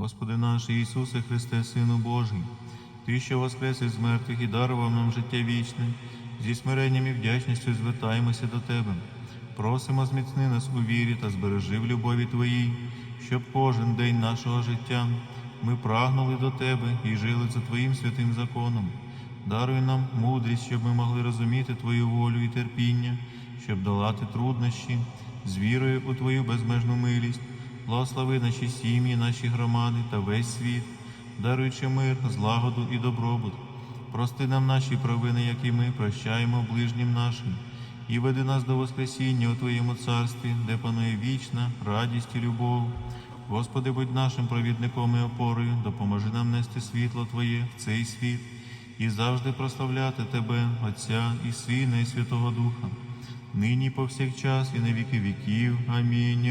Господи наш Ісусе Христе, Сину Божий, Ти, що воскрес із мертвих і дарував нам життя вічне, зі смиренням і вдячністю звертаємося до Тебе. Просимо зміцни нас у вірі та збережи в любові Твоїй, щоб кожен день нашого життя ми прагнули до Тебе і жили за Твоїм святим законом. Даруй нам мудрість, щоб ми могли розуміти Твою волю і терпіння, щоб долати труднощі, з вірою у Твою безмежну милість. Благослови наші сім'ї, наші громади та весь світ, даруючи мир, злагоду і добробут. Прости нам наші провини, як і ми прощаємо ближнім нашим, і веди нас до Воскресіння у Твоєму царстві, де панує вічна радість і любов. Господи, будь нашим провідником і опорою, допоможи нам нести світло Твоє в цей світ і завжди прославляти Тебе, Отця і Сина, і Святого Духа, нині повсякчас, і на віки віків. Амінь.